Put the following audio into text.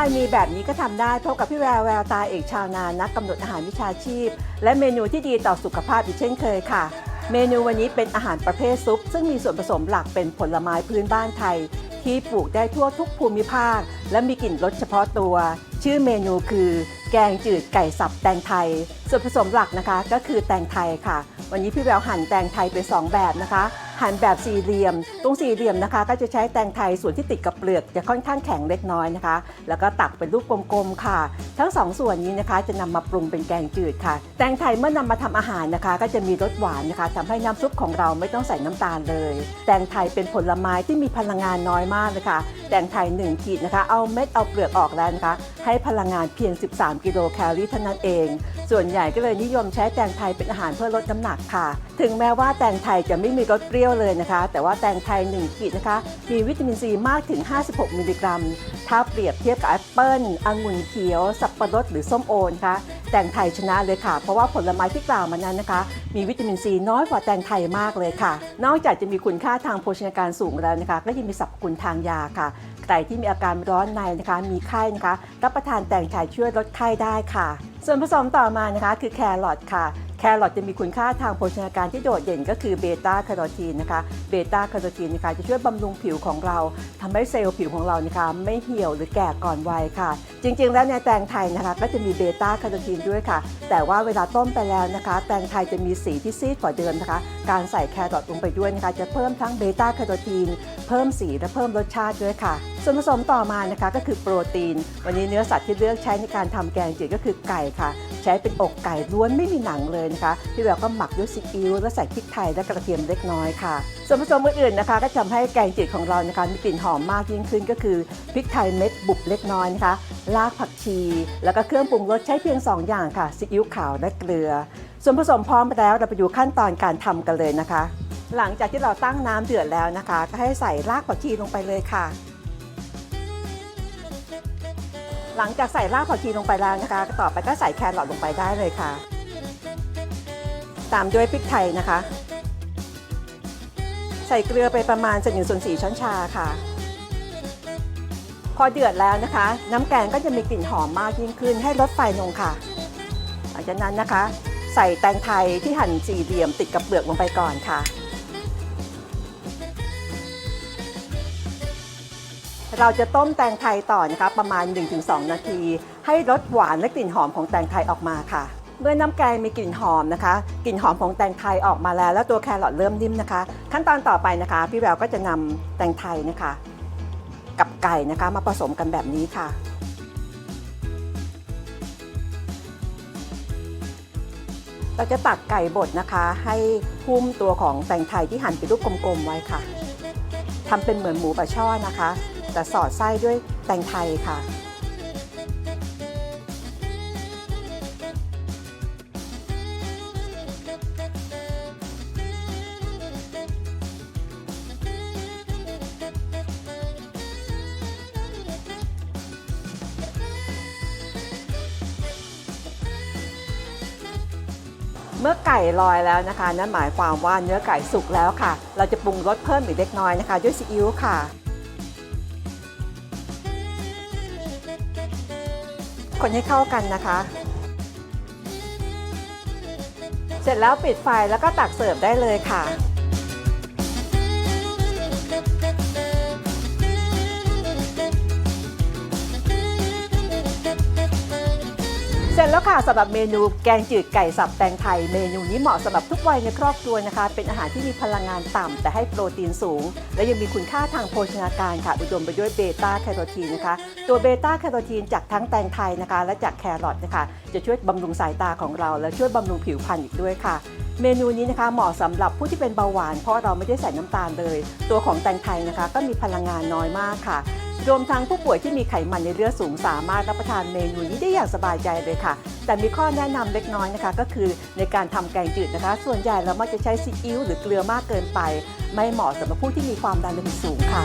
ตล์มีแบบนี้ก็ทำได้พบกับพี่แววแววตาเอกชาวนานักกำหนดอาหารวิชาชีพ และเมนูที่ดีต่อสุขภาพอีกเช่นเคยค่ะ เมนูวันนี้เป็นอาหารประเภทซุป ซึ่งมีส่วนผสมหลักเป็นผลไม้พื้นบ้านไทย ที่ปลูกได้ทั่วทุกภูมิภาค และมีกลิ่นรสเฉพาะตัว ชื่อเมนูคือ แกงจืดไก่สับแตงไทย ส่วนผสมหลักนะคะก็คือแตงไทยค่ะ วันนี้พี่แววหั่นแตงไทยเป็นสองแบบนะคะ หั่นแบบสี่เหลี่ยม ตรงสี่เหลี่ยมนะคะ ก็จะใช้แตงไทยส่วนที่ติดกับเปลือกจะค่อนข้างแข็งเล็กน้อยนะคะ แล้วก็ตักเป็นรูปกลมๆค่ะ ทั้งสองส่วนนี้นะคะ จะนำมาปรุงเป็นแกงจืดค่ะ แตงไทยเมื่อนำมาทำอาหารนะคะ ก็จะมีรสหวานนะคะทำให้น้ำซุปของเราไม่ต้องใส่น้ำตาลเลย แตงไทยเป็นผลไม้ที่มีพลังงานน้อยมากเลยค่ะแตงไทย1ขีดนะคะ เอาเม็ดเอาเปลือกออกแล้วนะคะ ให้พลังงานเพียง 13 กิโลแคลอรี่เท่านั้นเอง ส่วนใหญ่ก็เลยนิยมใช้แตงไทยเป็นอาหารเพื่อลดน้ำหนักค่ะ ถึงแม้ว่าแตงไทยจะไม่มีรสเปรี้ยวเลยนะคะ แต่ว่าแตงไทย1ขีดนะคะ มีวิตามินซีมากถึง 56 มิลลิกรัม ถ้าเปรียบเทียบกับแอปเปิ้ลองุ่นเขียว สับปะรดหรือส้มโอนะคะแตงไทยชนะเลยค่ะ เพราะว่าผลไม้ที่กล่าวมานั้นนะคะ มีวิตามินซีน้อยกว่าแตงไทยมากเลยค่ะ นอกจากจะมีคุณค่าทางโภชนาการสูงแล้วนะคะ ก็ยังมีสรรพคุณทางยาค่ะ ใครที่มีอาการร้อนในนะคะ มีไข้นะคะ รับประทานแตงไทยช่วยลดไข้ได้ค่ะ ส่วนผสมต่อมานะคะ คือแครอทค่ะ แครอทจะมีคุณค่าทางโภชนาการที่โดดเด่นก็คือเบต้าแคโรทีนนะคะเบต้าแคโรทีนนะคะจะช่วยบำรุงผิวของเราทำให้เซลล์ผิวของเรานะคะไม่เหี่ยวหรือแก่ก่อนวัยค่ะ จริง ๆ แล้วในแตงไทยนะคะก็จะมีเบต้าแคโรทีนด้วยค่ะ แต่ว่าเวลาต้มไปแล้วนะคะ แตงไทยจะมีสีที่ซีดกว่าเดิมนะคะ การใส่แครอทลงไปด้วยนะคะ จะเพิ่มทั้งเบต้าแคโรทีนเพิ่มสีและเพิ่มรสชาติด้วยค่ะส่วนผสมต่อมานะคะก็คือโปรตีน วันนี้เนื้อสัตว์ที่เลือกใช้ในการทำแกงจืดก็คือไก่ค่ะ ใช้เป็นอกไก่ล้วนไม่มีหนังเลยนะคะพี่แววก็หมักด้วยซีอิ๊วและใส่พริกไทยและกระเทียมเล็กน้อยค่ะ ส่วนผสมอื่นๆนะคะ ก็ทำให้แกงจืดของเรานะคะมีกลิ่นหอมมากยิ่งขึ้นก็คือพริกไทยเม็ดบุบเล็กน้อยนะคะรากผักชี แล้วก็เครื่องปรุงรสใช้เพียง 2 อย่างค่ะซีอิ๊วขาวและเกลือ ส่วนผสมพร้อมไปแล้วเราไปดูขั้นตอนการทำกันเลยนะคะ หลังจากที่เราตั้งน้ำเดือดแล้วนะคะ ก็ให้ใส่รากผักชีลงไปเลยค่ะ หลังจากใส่รากผักชีลงไปแล้วนะคะ ต่อไปก็ใส่แครอทลงไปได้เลยค่ะ ตามด้วยพริกไทยนะคะ ใส่เกลือไปประมาณ1ส่วน4ช้อนชาค่ะ พอเดือดแล้วนะคะ น้ำแกงก็จะมีกลิ่นหอมมากยิ่งขึ้นให้ลดไฟลงค่ะ หลังจากนั้นนะคะ ใส่แตงไทยที่หั่นสี่เหลี่ยมติดกับเปลือกลงไปก่อนค่ะ เราจะต้มแตงไทยต่อนะคะประมาณ 1-2 นาที ให้รสหวานและกลิ่นหอมของแตงไทยออกมาค่ะ เมื่อน้ำแกงมีกลิ่นหอมนะคะกลิ่นหอมของแตงไทยออกมาแล้ว แล้วตัวแครอทเริ่มนิ่มนะคะ ขั้นตอนต่อไปนะคะ พี่แววก็จะนำแตงไทยนะคะ กับไก่นะคะมาผสมกันแบบนี้ค่ะเราจะตักไก่บดนะคะ ให้หุ้มตัวของแตงไทยที่หั่นเป็นรูปกลมๆไว้ค่ะทำเป็นเหมือนหมูปลาช่อนะคะ แต่สอดไส้ด้วยแตงไทยค่ะ เมื่อไก่ลอยแล้วนะคะ นั่นหมายความว่าเนื้อไก่สุกแล้วค่ะ เราจะปรุงรสเพิ่มอีกเล็กน้อยนะคะ ด้วยซีอิ๊วค่ะ คนให้เข้ากันนะคะ เสร็จแล้วปิดไฟแล้วก็ตักเสิร์ฟได้เลยค่ะ เสร็จแล้วค่ะสำหรับเมนูแกงจืดไก่สับแตงไทย เมนูนี้เหมาะสำหรับทุกวัยในครอบครัวนะคะ เป็นอาหารที่มีพลังงานต่ำ แต่ให้โปรตีนสูง และยังมีคุณค่าทางโภชนาการค่ะ อุดมไปด้วยเบต้าแคโรทีนนะคะ ตัวเบต้าแคโรทีนจากทั้งแตงไทยนะคะ และจากแครอทนะคะ จะช่วยบำรุงสายตาของเรา และช่วยบำรุงผิวพรรณอีกด้วยค่ะเมนูนี้นะคะเหมาะสำหรับผู้ที่เป็นเบาหวาน เพราะเราไม่ได้ใส่น้ำตาลเลย ตัวของแตงไทยนะคะ ก็มีพลังงานน้อยมากค่ะ รวมทั้งผู้ป่วยที่มีไขมันในเลือดสูงสามารถรับประทานเมนูนี้ได้อย่างสบายใจเลยค่ะ แต่มีข้อแนะนำเล็กน้อยนะคะ ก็คือในการทำแกงจืดนะคะ ส่วนใหญ่เรามักจะใช้ซีอิ๊วหรือเกลือมากเกินไป ไม่เหมาะสำหรับผู้ที่มีความดันโลหิตสูงค่ะ